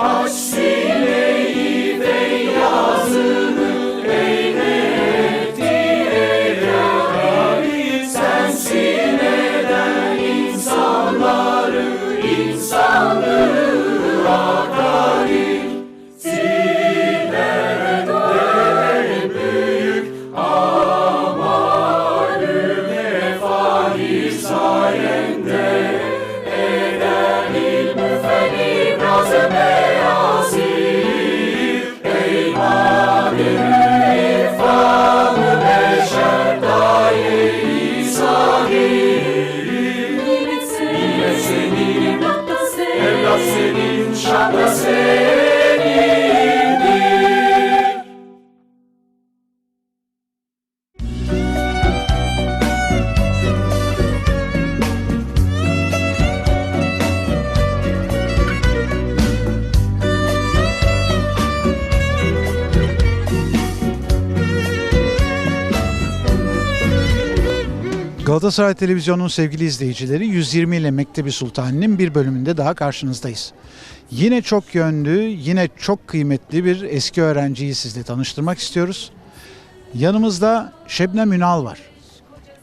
Assim. Galatasaray Televizyonu'nun sevgili izleyicileri 120 ile Mektebi Sultani'nin bir bölümünde daha karşınızdayız. Yine çok yönlü, yine çok kıymetli bir eski öğrenciyi sizle tanıştırmak istiyoruz. Yanımızda Şebnem Ünal var.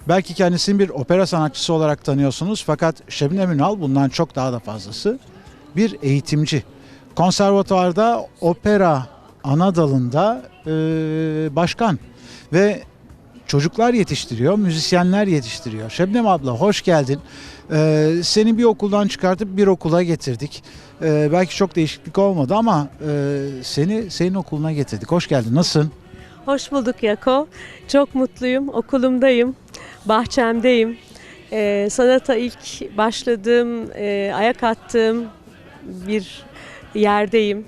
Belki kendisini bir opera sanatçısı olarak tanıyorsunuz fakat Şebnem Ünal bundan çok daha da fazlası. Bir eğitimci. Konservatuvarda opera ana dalında eee, başkan ve çocuklar yetiştiriyor, müzisyenler yetiştiriyor. Şebnem abla hoş geldin. Ee, seni bir okuldan çıkartıp bir okula getirdik. Ee, belki çok değişiklik olmadı ama e, seni senin okuluna getirdik. Hoş geldin. Nasılsın? Hoş bulduk Yako. Çok mutluyum. Okulumdayım. Bahçemdeyim. Ee, sanata ilk başladığım, e, ayak attığım bir yerdeyim.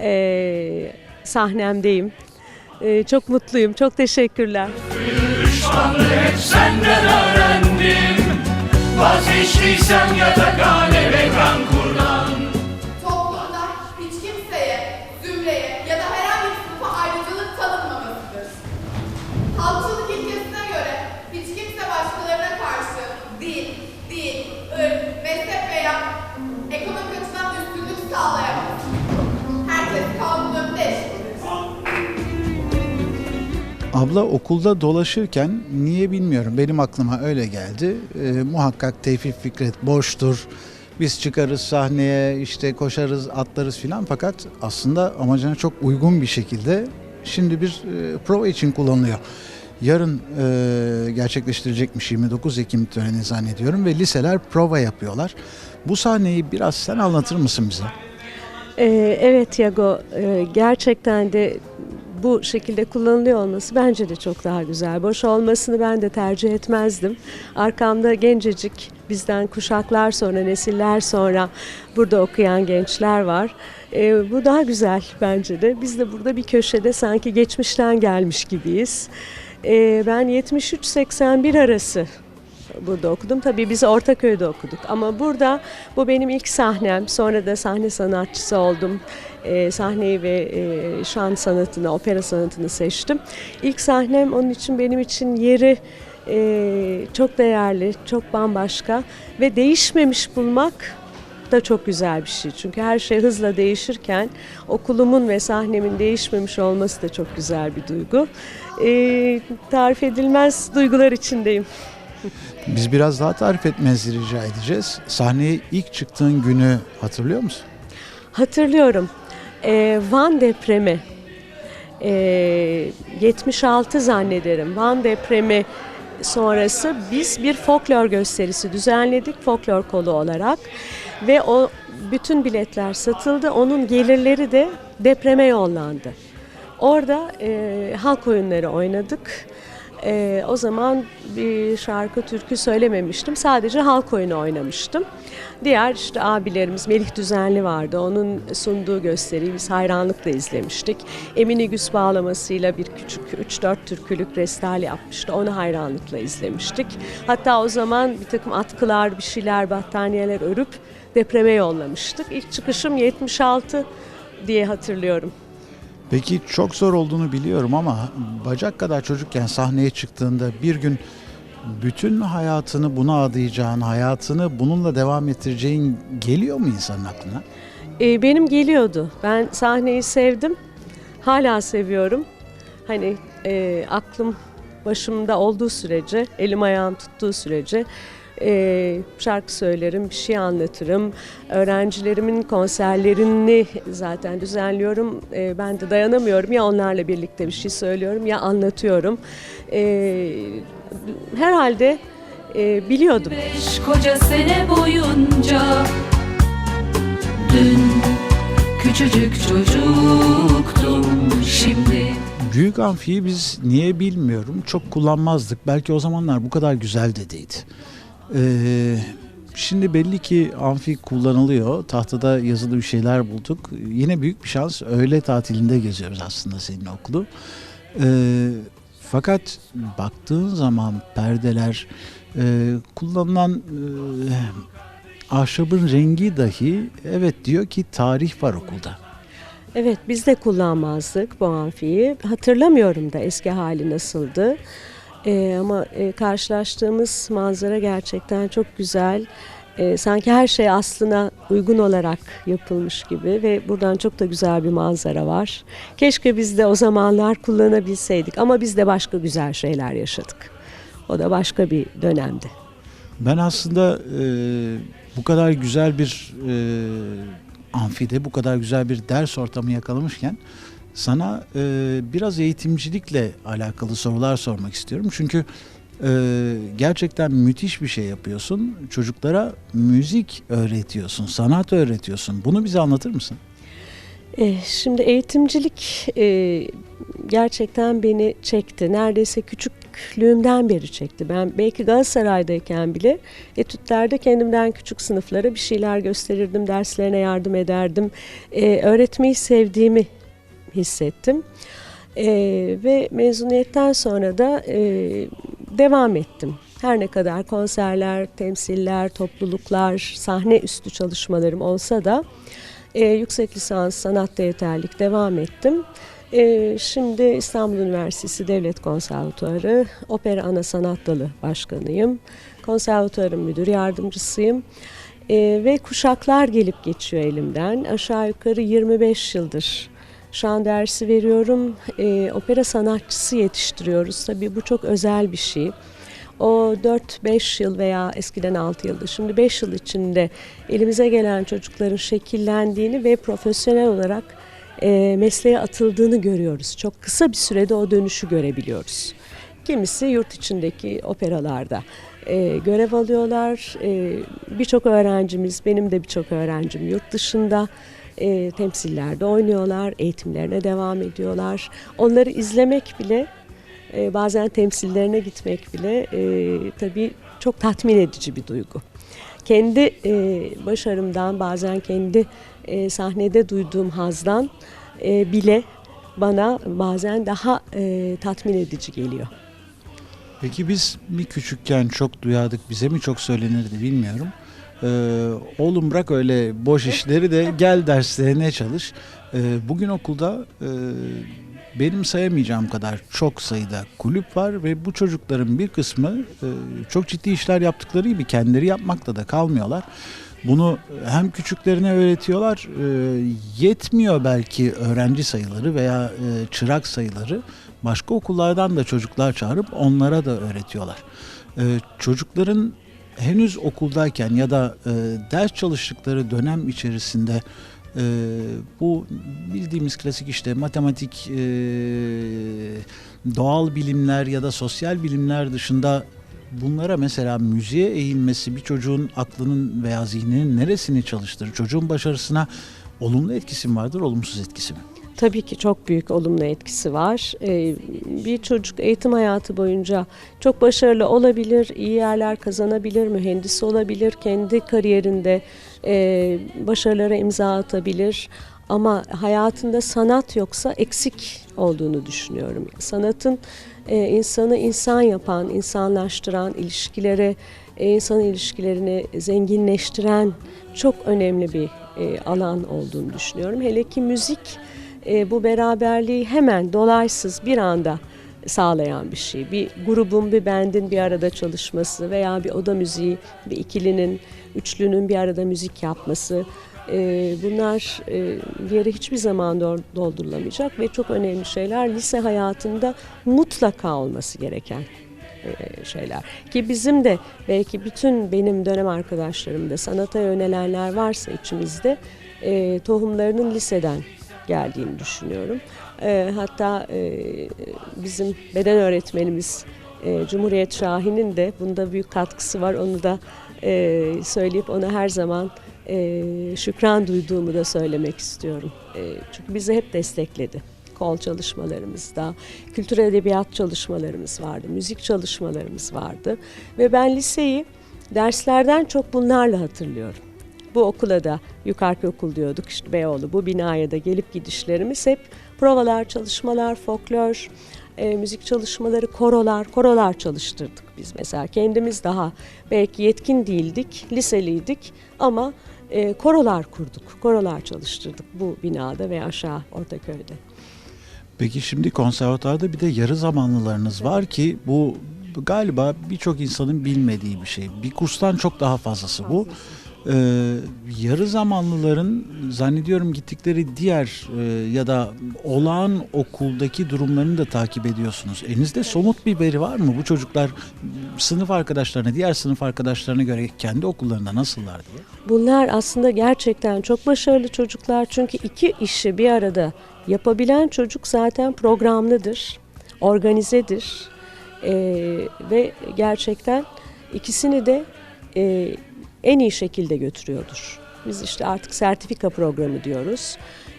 Ee, sahnemdeyim. Ee, çok mutluyum. Çok teşekkürler. Düşmanlığı hep senden öğrendim Vazgeçtiysem yatakhane ve kan kurdan Abla okulda dolaşırken niye bilmiyorum benim aklıma öyle geldi. Ee, muhakkak Tevfik Fikret boştur. Biz çıkarız sahneye işte koşarız atlarız filan fakat aslında amacına çok uygun bir şekilde şimdi bir e, prova için kullanılıyor. Yarın e, gerçekleştirecekmiş 29 Ekim töreni zannediyorum ve liseler prova yapıyorlar. Bu sahneyi biraz sen anlatır mısın bize? Ee, evet Yago, e, gerçekten de bu şekilde kullanılıyor olması bence de çok daha güzel. Boş olmasını ben de tercih etmezdim. Arkamda gencecik bizden kuşaklar sonra, nesiller sonra burada okuyan gençler var. Ee, bu daha güzel bence de. Biz de burada bir köşede sanki geçmişten gelmiş gibiyiz. Ee, ben 73-81 arası burada okudum. Tabii biz Ortaköy'de okuduk ama burada bu benim ilk sahnem. Sonra da sahne sanatçısı oldum. Ee, sahneyi ve e, şan sanatını, opera sanatını seçtim. İlk sahnem onun için benim için yeri e, çok değerli, çok bambaşka ve değişmemiş bulmak da çok güzel bir şey. Çünkü her şey hızla değişirken okulumun ve sahnemin değişmemiş olması da çok güzel bir duygu. Ee, tarif edilmez duygular içindeyim. Biz biraz daha tarif etmenizi rica edeceğiz. Sahneye ilk çıktığın günü hatırlıyor musun? Hatırlıyorum. Ee, Van depremi. Ee, 76 zannederim. Van depremi sonrası biz bir folklor gösterisi düzenledik folklor kolu olarak ve o bütün biletler satıldı. Onun gelirleri de depreme yollandı. Orada e, halk oyunları oynadık. E, o zaman bir şarkı türkü söylememiştim. Sadece halk oyunu oynamıştım. Diğer işte abilerimiz Melih Düzenli vardı. Onun sunduğu gösteriyi biz hayranlıkla izlemiştik. Emine Güs bağlamasıyla bir küçük 3-4 türkülük restal yapmıştı. Onu hayranlıkla izlemiştik. Hatta o zaman bir takım atkılar, bir şeyler, battaniyeler örüp depreme yollamıştık. İlk çıkışım 76 diye hatırlıyorum. Peki çok zor olduğunu biliyorum ama bacak kadar çocukken sahneye çıktığında bir gün bütün hayatını buna adayacağın, hayatını bununla devam ettireceğin geliyor mu insanın aklına? E, benim geliyordu. Ben sahneyi sevdim. Hala seviyorum. Hani e, aklım başımda olduğu sürece, elim ayağım tuttuğu sürece e, şarkı söylerim, bir şey anlatırım. Öğrencilerimin konserlerini zaten düzenliyorum. E, ben de dayanamıyorum. Ya onlarla birlikte bir şey söylüyorum ya anlatıyorum. E, herhalde e, biliyordum. Beş koca sene boyunca Dün küçücük çocuktum şimdi Büyük amfiyi biz niye bilmiyorum çok kullanmazdık. Belki o zamanlar bu kadar güzel de değildi. Ee, şimdi belli ki amfi kullanılıyor. Tahtada yazılı bir şeyler bulduk. Yine büyük bir şans. Öğle tatilinde geziyoruz aslında senin okulu. Ee, fakat baktığın zaman perdeler, e, kullanılan e, ahşabın rengi dahi evet diyor ki tarih var okulda. Evet biz de kullanmazdık bu amfiyi. Hatırlamıyorum da eski hali nasıldı. Ee, ama e, karşılaştığımız manzara gerçekten çok güzel. Ee, sanki her şey aslına uygun olarak yapılmış gibi ve buradan çok da güzel bir manzara var. Keşke biz de o zamanlar kullanabilseydik ama biz de başka güzel şeyler yaşadık. O da başka bir dönemdi. Ben aslında e, bu kadar güzel bir e, amfide, bu kadar güzel bir ders ortamı yakalamışken sana e, biraz eğitimcilikle alakalı sorular sormak istiyorum. Çünkü e, gerçekten müthiş bir şey yapıyorsun. Çocuklara müzik öğretiyorsun, sanat öğretiyorsun. Bunu bize anlatır mısın? Eh, Şimdi eğitimcilik e, gerçekten beni çekti. Neredeyse küçüklüğümden beri çekti. Ben belki Galatasaray'dayken bile etütlerde kendimden küçük sınıflara bir şeyler gösterirdim, derslerine yardım ederdim. E, öğretmeyi sevdiğimi hissettim. E, ve mezuniyetten sonra da e, devam ettim. Her ne kadar konserler, temsiller, topluluklar, sahne üstü çalışmalarım olsa da e, yüksek lisans sanatta yeterlik devam ettim. E, şimdi İstanbul Üniversitesi Devlet Konservatuarı Opera Ana Sanat Dalı Başkanıyım. Konservatuarın müdür yardımcısıyım. E, ve kuşaklar gelip geçiyor elimden. Aşağı yukarı 25 yıldır şan dersi veriyorum. E, opera sanatçısı yetiştiriyoruz. Tabii bu çok özel bir şey. O 4-5 yıl veya eskiden 6 yıldı. Şimdi 5 yıl içinde elimize gelen çocukların şekillendiğini ve profesyonel olarak e, mesleğe atıldığını görüyoruz. Çok kısa bir sürede o dönüşü görebiliyoruz. Kimisi yurt içindeki operalarda e, görev alıyorlar. E, birçok öğrencimiz, benim de birçok öğrencim yurt dışında e, temsillerde oynuyorlar, eğitimlerine devam ediyorlar. Onları izlemek bile e, bazen temsillerine gitmek bile e, tabii çok tatmin edici bir duygu. Kendi e, başarımdan bazen kendi e, sahnede duyduğum hazdan e, bile bana bazen daha e, tatmin edici geliyor. Peki biz bir küçükken çok duyardık, bize mi çok söylenirdi bilmiyorum. Ee, oğlum bırak öyle boş işleri de gel derslerine çalış. Ee, bugün okulda e, benim sayamayacağım kadar çok sayıda kulüp var ve bu çocukların bir kısmı e, çok ciddi işler yaptıkları gibi kendileri yapmakla da kalmıyorlar. Bunu hem küçüklerine öğretiyorlar, e, yetmiyor belki öğrenci sayıları veya e, çırak sayıları. Başka okullardan da çocuklar çağırıp onlara da öğretiyorlar. E, çocukların henüz okuldayken ya da e, ders çalıştıkları dönem içerisinde e, bu bildiğimiz klasik işte matematik, e, doğal bilimler ya da sosyal bilimler dışında bunlara mesela müziğe eğilmesi bir çocuğun aklının veya zihninin neresini çalıştırır? Çocuğun başarısına olumlu etkisi mi vardır, olumsuz etkisi mi? Tabii ki çok büyük olumlu etkisi var. Ee, bir çocuk eğitim hayatı boyunca çok başarılı olabilir, iyi yerler kazanabilir, mühendis olabilir, kendi kariyerinde e, başarılara imza atabilir. Ama hayatında sanat yoksa eksik olduğunu düşünüyorum. Sanatın e, insanı insan yapan, insanlaştıran, ilişkileri, e, insan ilişkilerini zenginleştiren çok önemli bir alan olduğunu düşünüyorum. Hele ki müzik e, bu beraberliği hemen dolaysız bir anda sağlayan bir şey. Bir grubun, bir bendin bir arada çalışması veya bir oda müziği, bir ikilinin, üçlünün bir arada müzik yapması. E, bunlar e, yere hiçbir zaman dol- doldurulamayacak ve çok önemli şeyler lise hayatında mutlaka olması gereken e, şeyler. Ki bizim de belki bütün benim dönem arkadaşlarım da sanata yönelenler varsa içimizde tohumlarının liseden geldiğini düşünüyorum. E, hatta e, bizim beden öğretmenimiz e, Cumhuriyet Şahin'in de bunda büyük katkısı var. Onu da e, söyleyip ona her zaman e, şükran duyduğumu da söylemek istiyorum. E, çünkü bizi hep destekledi. Kol çalışmalarımızda, kültür edebiyat çalışmalarımız vardı, müzik çalışmalarımız vardı. Ve ben liseyi derslerden çok bunlarla hatırlıyorum. Bu okula da yukarı okul diyorduk işte Beyoğlu. Bu binaya da gelip gidişlerimiz hep provalar, çalışmalar, folklor, e, müzik çalışmaları, korolar, korolar çalıştırdık biz mesela. Kendimiz daha belki yetkin değildik, liseliydik ama e, korolar kurduk, korolar çalıştırdık bu binada ve aşağı Ortaköy'de. Peki şimdi konservatuarda bir de yarı zamanlılarınız var ki bu galiba birçok insanın bilmediği bir şey. Bir kurstan çok daha fazlası bu. Ee, yarı zamanlıların zannediyorum gittikleri diğer e, ya da olağan okuldaki durumlarını da takip ediyorsunuz. Elinizde somut bir veri var mı? Bu çocuklar sınıf arkadaşlarına, diğer sınıf arkadaşlarına göre kendi okullarında nasıllar diye. Bunlar aslında gerçekten çok başarılı çocuklar çünkü iki işi bir arada yapabilen çocuk zaten programlıdır, organizedir Ee, ve gerçekten ikisini de e, en iyi şekilde götürüyordur. Biz işte artık sertifika programı diyoruz.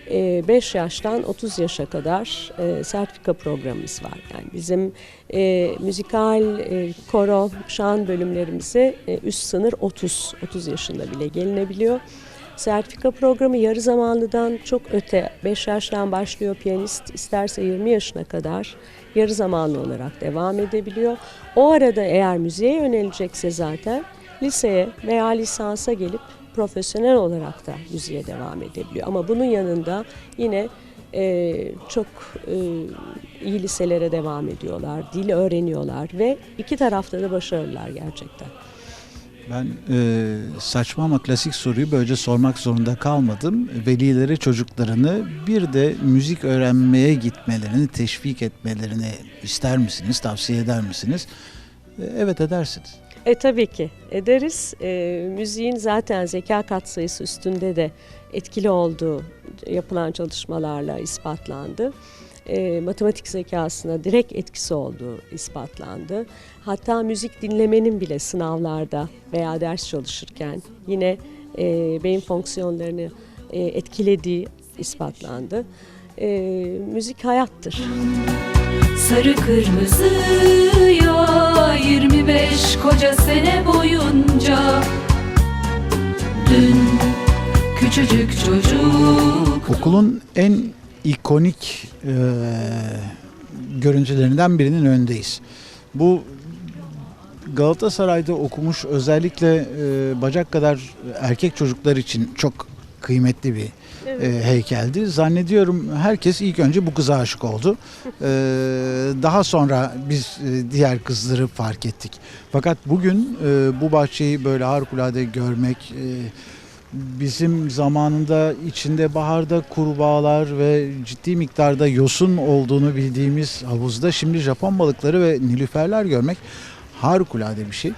5 yaştan 30 yaşa kadar e, sertifika programımız var. Yani bizim e, müzikal, e, koro, şan bölümlerimize üst sınır 30, 30 yaşında bile gelinebiliyor. Sertifika programı yarı zamanlıdan çok öte 5 yaştan başlıyor piyanist isterse 20 yaşına kadar yarı zamanlı olarak devam edebiliyor. O arada eğer müziğe yönelecekse zaten liseye veya lisansa gelip profesyonel olarak da müziğe devam edebiliyor. Ama bunun yanında yine e, çok e, iyi liselere devam ediyorlar, dil öğreniyorlar ve iki tarafta da başarılılar gerçekten. Ben e, saçma ama klasik soruyu böylece sormak zorunda kalmadım. Velilere çocuklarını bir de müzik öğrenmeye gitmelerini teşvik etmelerini ister misiniz, tavsiye eder misiniz? E, evet edersiniz. E tabii ki ederiz. E, müziğin zaten zeka katsayısı üstünde de etkili olduğu yapılan çalışmalarla ispatlandı. E, matematik zekasına direkt etkisi olduğu ispatlandı. Hatta müzik dinlemenin bile sınavlarda veya ders çalışırken yine e, beyin fonksiyonlarını e, etkilediği ispatlandı. E, müzik hayattır. Sarı kırmızı ya 25 koca sene boyunca Dün küçücük çocuk Okulun en ikonik e, görüntülerinden birinin önündeyiz. Bu Galatasaray'da okumuş özellikle e, bacak kadar erkek çocuklar için çok kıymetli bir e, heykeldi. Zannediyorum herkes ilk önce bu kıza aşık oldu. E, daha sonra biz e, diğer kızları fark ettik. Fakat bugün e, bu bahçeyi böyle harikulade görmek, e, bizim zamanında içinde baharda kurbağalar ve ciddi miktarda yosun olduğunu bildiğimiz havuzda şimdi Japon balıkları ve nilüferler görmek harikulade bir şey.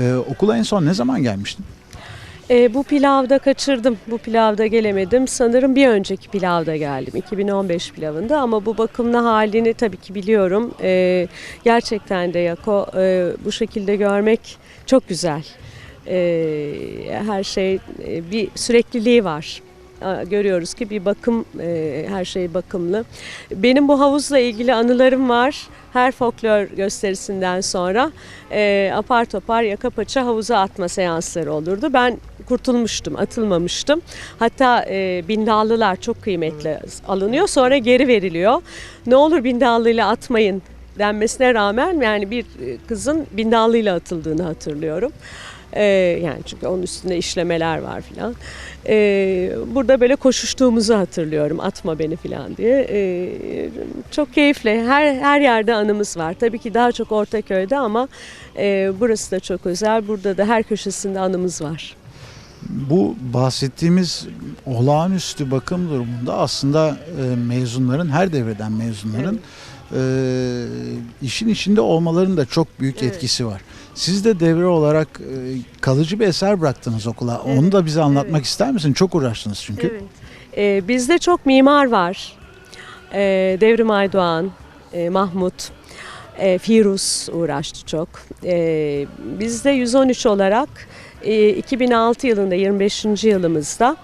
Ee, okula en son ne zaman gelmiştin? E, bu pilavda kaçırdım. Bu pilavda gelemedim. Sanırım bir önceki pilavda geldim. 2015 pilavında ama bu bakımlı halini tabii ki biliyorum. E, gerçekten de Yako e, bu şekilde görmek çok güzel. E, her şey e, bir sürekliliği var. Görüyoruz ki bir bakım, e, her şey bakımlı. Benim bu havuzla ilgili anılarım var. Her folklor gösterisinden sonra e, apar topar yaka paça havuza atma seansları olurdu. Ben kurtulmuştum, atılmamıştım. Hatta e, bindallılar çok kıymetli alınıyor sonra geri veriliyor. Ne olur bindallıyla atmayın denmesine rağmen yani bir e, kızın bindallıyla atıldığını hatırlıyorum. E, yani çünkü onun üstünde işlemeler var filan. E, burada böyle koşuştuğumuzu hatırlıyorum atma beni filan diye. E, çok keyifli. Her her yerde anımız var. Tabii ki daha çok Ortaköy'de ama e, burası da çok özel. Burada da her köşesinde anımız var. Bu bahsettiğimiz olağanüstü bakım durumunda aslında e, mezunların, her devreden mezunların e, işin içinde olmalarının da çok büyük Evet. etkisi var. Siz de devre olarak e, kalıcı bir eser bıraktınız okula. Onu Evet, da bize anlatmak evet. ister misin? Çok uğraştınız çünkü. Evet. Ee, bizde çok mimar var. Ee, Devrim Aydoğan, e, Mahmut, e, Firuz uğraştı çok. Ee, biz de 113 olarak e, 2006 yılında 25. yılımızda e,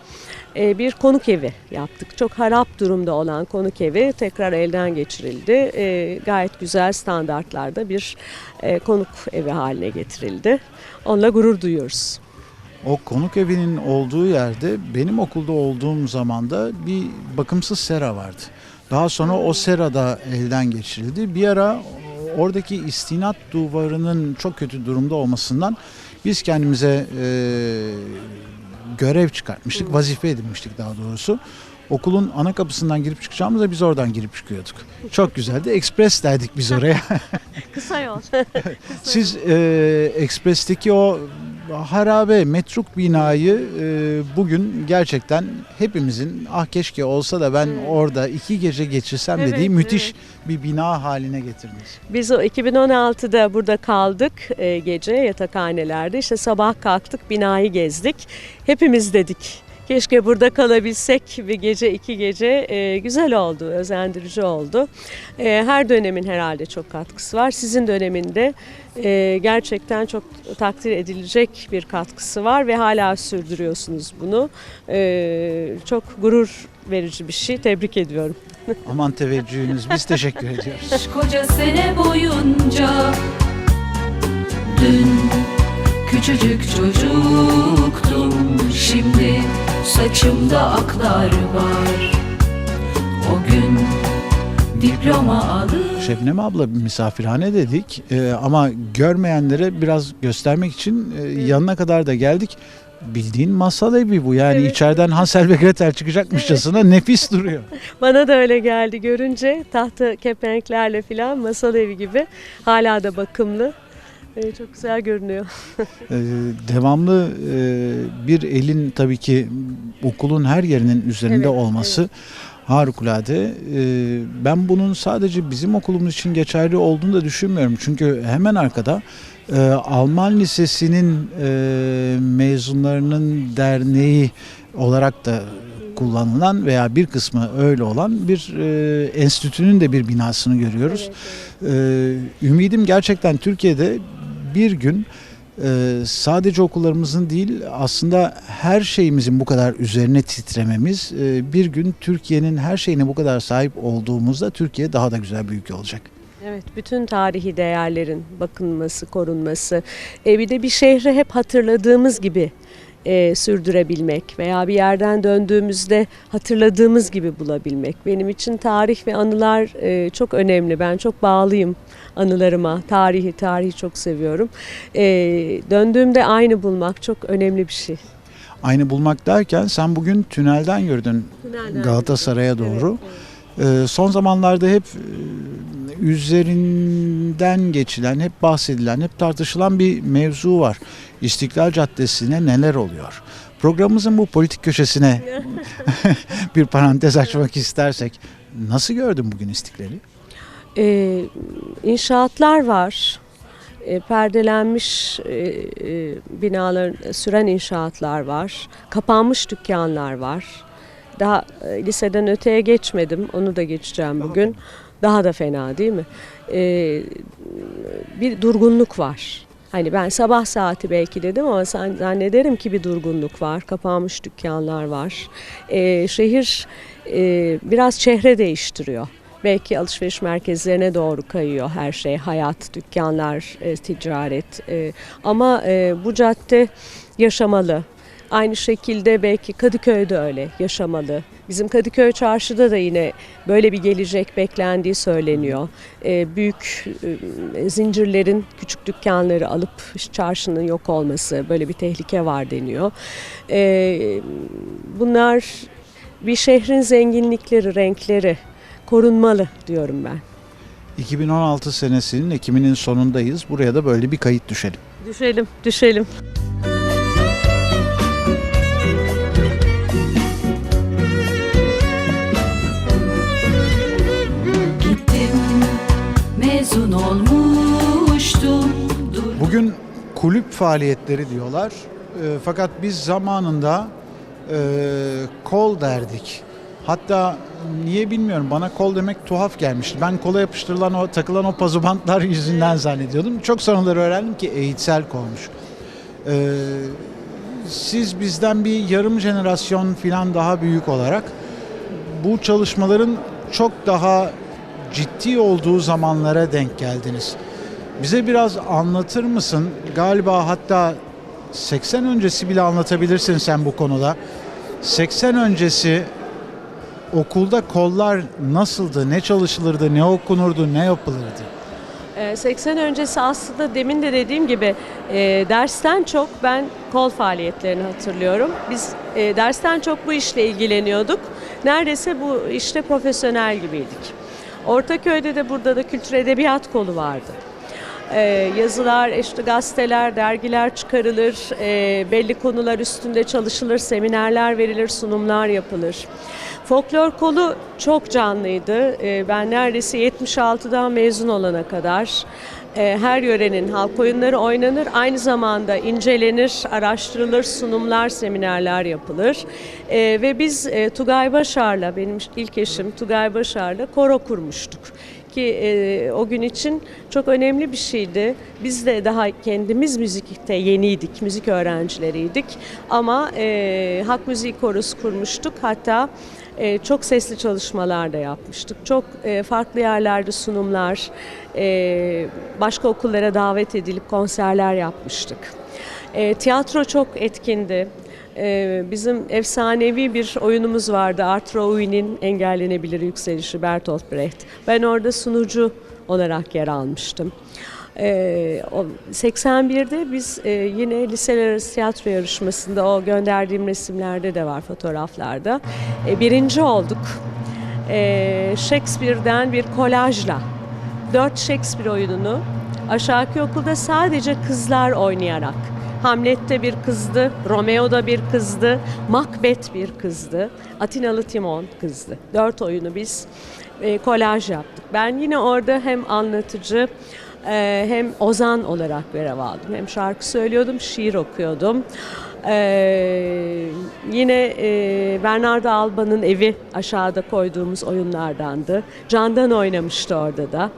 bir konuk evi yaptık. Çok harap durumda olan konuk evi tekrar elden geçirildi. E, gayet güzel standartlarda bir e, konuk evi haline getirildi. Onunla gurur duyuyoruz. O konuk evinin olduğu yerde benim okulda olduğum zamanda bir bakımsız sera vardı. Daha sonra o sera da elden geçirildi. Bir ara oradaki istinat duvarının çok kötü durumda olmasından biz kendimize e, görev çıkartmıştık, vazife edinmiştik daha doğrusu. Okulun ana kapısından girip çıkacağımızda biz oradan girip çıkıyorduk. Çok güzeldi. Express derdik biz oraya. Kısa yol. Siz e, Ekspres'teki o harabe metruk binayı e, bugün gerçekten hepimizin ah keşke olsa da ben Evet. orada iki gece geçirsem Evet, dediği müthiş evet. bir bina haline getirdiniz. Biz o 2016'da burada kaldık e, gece yatakhanelerde. İşte sabah kalktık binayı gezdik. Hepimiz dedik keşke burada kalabilsek bir gece iki gece E, güzel oldu, özendirici oldu. E, her dönemin herhalde çok katkısı var. Sizin döneminde e, gerçekten çok takdir edilecek bir katkısı var ve hala sürdürüyorsunuz bunu. E, çok gurur verici bir şey. Tebrik ediyorum. Aman teveccühünüz biz teşekkür ediyoruz. Koca sene boyunca Dün küçücük çocuktum Şimdi saçımda aklar var O gün diploma alır Şebnem abla misafirhane dedik e, ama görmeyenlere biraz göstermek için e, yanına kadar da geldik. Bildiğin masal evi bu yani Evet. içeriden Hansel ve Gretel çıkacakmışçasına nefis duruyor. Bana da öyle geldi görünce tahta kepenklerle falan masal evi gibi hala da bakımlı. Ee, çok güzel görünüyor. Ee, devamlı e, bir elin tabii ki okulun her yerinin üzerinde Evet, olması harikulade. Ee, ben bunun sadece bizim okulumuz için geçerli olduğunu da düşünmüyorum. Çünkü hemen arkada e, Alman Lisesi'nin e, mezunlarının derneği olarak da kullanılan veya bir kısmı öyle olan bir e, enstitünün de bir binasını görüyoruz. Ee, ümidim gerçekten Türkiye'de bir gün e, sadece okullarımızın değil aslında her şeyimizin bu kadar üzerine titrememiz e, bir gün Türkiye'nin her şeyine bu kadar sahip olduğumuzda Türkiye daha da güzel bir ülke olacak. Evet, bütün tarihi değerlerin bakılması, korunması. E, bir de bir şehri hep hatırladığımız gibi e, sürdürebilmek veya bir yerden döndüğümüzde hatırladığımız gibi bulabilmek. Benim için tarih ve anılar e, çok önemli. Ben çok bağlıyım anılarıma. Tarihi, tarihi çok seviyorum. E, döndüğümde aynı bulmak çok önemli bir şey. Aynı bulmak derken sen bugün tünelden gördün Galatasaray'a doğru. Ee, son zamanlarda hep e, üzerinden geçilen, hep bahsedilen, hep tartışılan bir mevzu var. İstiklal Caddesi'ne neler oluyor? Programımızın bu politik köşesine bir parantez açmak istersek nasıl gördün bugün İstiklal'i? Ee, inşaatlar var. E, perdelenmiş e, e, binaların süren inşaatlar var. Kapanmış dükkanlar var. Daha e, liseden öteye geçmedim. Onu da geçeceğim bugün. Daha da fena değil mi? E, bir durgunluk var. Hani ben sabah saati belki dedim ama zannederim ki bir durgunluk var. Kapanmış dükkanlar var. E, şehir e, biraz çehre değiştiriyor. Belki alışveriş merkezlerine doğru kayıyor her şey. Hayat, dükkanlar, e, ticaret. E, ama e, bu cadde yaşamalı. Aynı şekilde belki Kadıköy'de öyle yaşamalı. Bizim Kadıköy çarşıda da yine böyle bir gelecek beklendiği söyleniyor. E, büyük e, zincirlerin küçük dükkanları alıp çarşının yok olması böyle bir tehlike var deniyor. E, bunlar bir şehrin zenginlikleri, renkleri korunmalı diyorum ben. 2016 senesinin Ekim'inin sonundayız. Buraya da böyle bir kayıt düşelim. Düşelim, düşelim. Bugün kulüp faaliyetleri diyorlar. E, fakat biz zamanında e, kol derdik. Hatta niye bilmiyorum bana kol demek tuhaf gelmişti. Ben kola yapıştırılan o takılan o pazubantlar yüzünden zannediyordum. Çok sonraları öğrendim ki eğitsel kolmuş. E, siz bizden bir yarım jenerasyon falan daha büyük olarak bu çalışmaların çok daha ciddi olduğu zamanlara denk geldiniz. Bize biraz anlatır mısın? Galiba hatta 80 öncesi bile anlatabilirsin sen bu konuda. 80 öncesi okulda kollar nasıldı? Ne çalışılırdı? Ne okunurdu? Ne yapılırdı? Ee, 80 öncesi aslında demin de dediğim gibi e, dersten çok ben kol faaliyetlerini hatırlıyorum. Biz e, dersten çok bu işle ilgileniyorduk. Neredeyse bu işte profesyonel gibiydik. Ortaköy'de de burada da kültür edebiyat kolu vardı. Ee, yazılar, işte gazeteler, dergiler çıkarılır, e, belli konular üstünde çalışılır, seminerler verilir, sunumlar yapılır. Folklor kolu çok canlıydı. Ee, ben neredeyse 76'dan mezun olana kadar e, her yörenin halk oyunları oynanır. Aynı zamanda incelenir, araştırılır, sunumlar, seminerler yapılır. Ee, ve biz e, Tugay Başar'la, benim ilk eşim Tugay Başar'la koro kurmuştuk ki e, o gün için çok önemli bir şeydi. Biz de daha kendimiz müzikte yeniydik, müzik öğrencileriydik. Ama e, halk müziği korosu kurmuştuk. Hatta e, çok sesli çalışmalar da yapmıştık. Çok e, farklı yerlerde sunumlar, e, başka okullara davet edilip konserler yapmıştık. E, tiyatro çok etkindi. E, bizim efsanevi bir oyunumuz vardı. Arthur Owin'in Engellenebilir Yükselişi Bertolt Brecht. Ben orada sunucu olarak yer almıştım. E, o 81'de biz e, yine liseler arası tiyatro yarışmasında o gönderdiğim resimlerde de var fotoğraflarda. E, birinci olduk. E, Shakespeare'den bir kolajla dört Shakespeare oyununu aşağıki okulda sadece kızlar oynayarak Hamlet'te bir kızdı, Romeo'da bir kızdı, Macbeth bir kızdı, Atinalı Timon kızdı. Dört oyunu biz e, kolaj yaptık. Ben yine orada hem anlatıcı e, hem ozan olarak görev aldım. Hem şarkı söylüyordum, şiir okuyordum. Ee, yine e, Bernardo Alba'nın evi aşağıda koyduğumuz oyunlardandı. Candan oynamıştı orada da.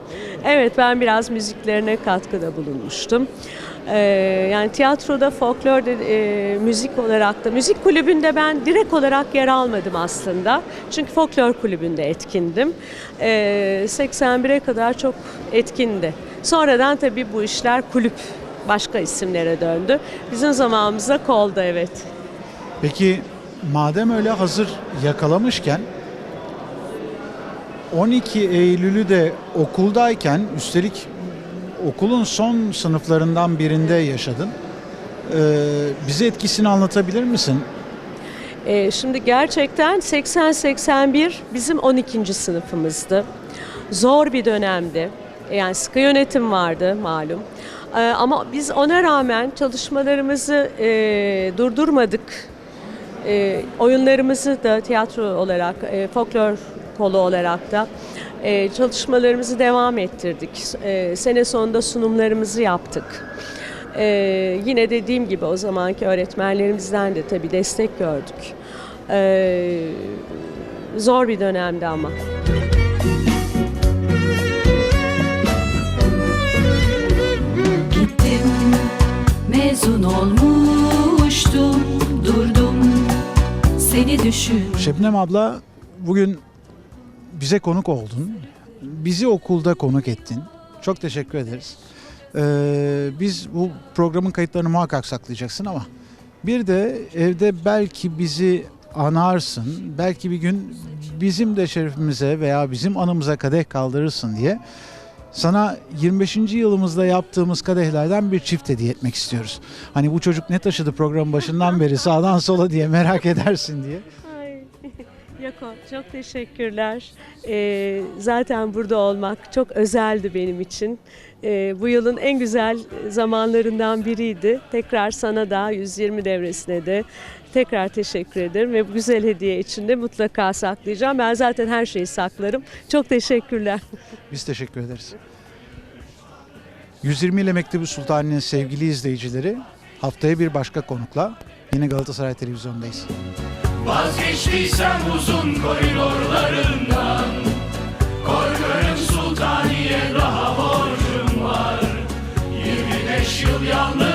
Evet ben biraz müziklerine katkıda bulunmuştum. Ee, yani tiyatroda, folklorda, e, müzik olarak da, müzik kulübünde ben direkt olarak yer almadım aslında. Çünkü folklor kulübünde etkindim. Ee, 81'e kadar çok etkindi. Sonradan tabii bu işler kulüp başka isimlere döndü. Bizim zamanımızda kolda evet. Peki madem öyle hazır yakalamışken 12 Eylül'ü de okuldayken üstelik okulun son sınıflarından birinde yaşadın. Ee, bize etkisini anlatabilir misin? Ee, şimdi gerçekten 80-81 bizim 12. sınıfımızdı. Zor bir dönemdi. Yani sıkı yönetim vardı malum. Ee, ama biz ona rağmen çalışmalarımızı e, durdurmadık. E, oyunlarımızı da tiyatro olarak, e, folklor kolu olarak da e, çalışmalarımızı devam ettirdik. E, sene sonunda sunumlarımızı yaptık. E, yine dediğim gibi o zamanki öğretmenlerimizden de tabii destek gördük. E, zor bir dönemdi ama. Gittim mezun olmuştum durdum seni düşün Şebnem abla bugün bize konuk oldun. Bizi okulda konuk ettin. Çok teşekkür ederiz. Ee, biz bu programın kayıtlarını muhakkak saklayacaksın ama bir de evde belki bizi anarsın. Belki bir gün bizim de şerefimize veya bizim anımıza kadeh kaldırırsın diye sana 25. yılımızda yaptığımız kadehlerden bir çift hediye etmek istiyoruz. Hani bu çocuk ne taşıdı programın başından beri sağdan sola diye merak edersin diye. Ay, Yako çok teşekkürler. Ee, zaten burada olmak çok özeldi benim için. Ee, bu yılın en güzel zamanlarından biriydi. Tekrar sana da 120 devresine de tekrar teşekkür ederim ve bu güzel hediye için de mutlaka saklayacağım. Ben zaten her şeyi saklarım. Çok teşekkürler. Biz teşekkür ederiz. 120 ile Mektebi Sultani'nin sevgili izleyicileri haftaya bir başka konukla yine Galatasaray Televizyonu'ndayız. Vazgeçtiysem uzun koridorlarından Korkarım sultaniye daha borcum var. 25 yıl yalnız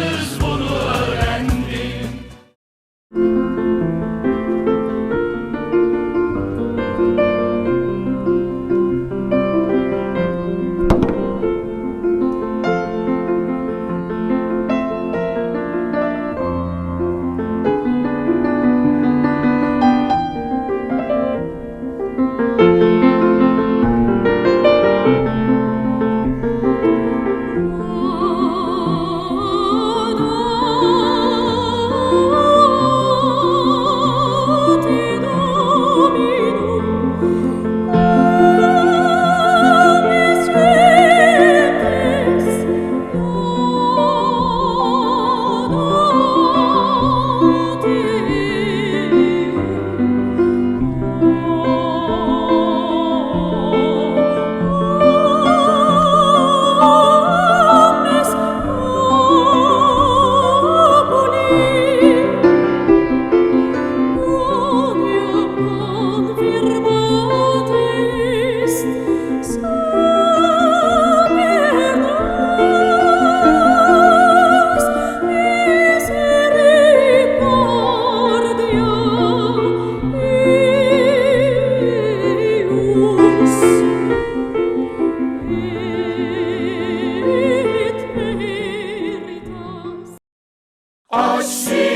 assim.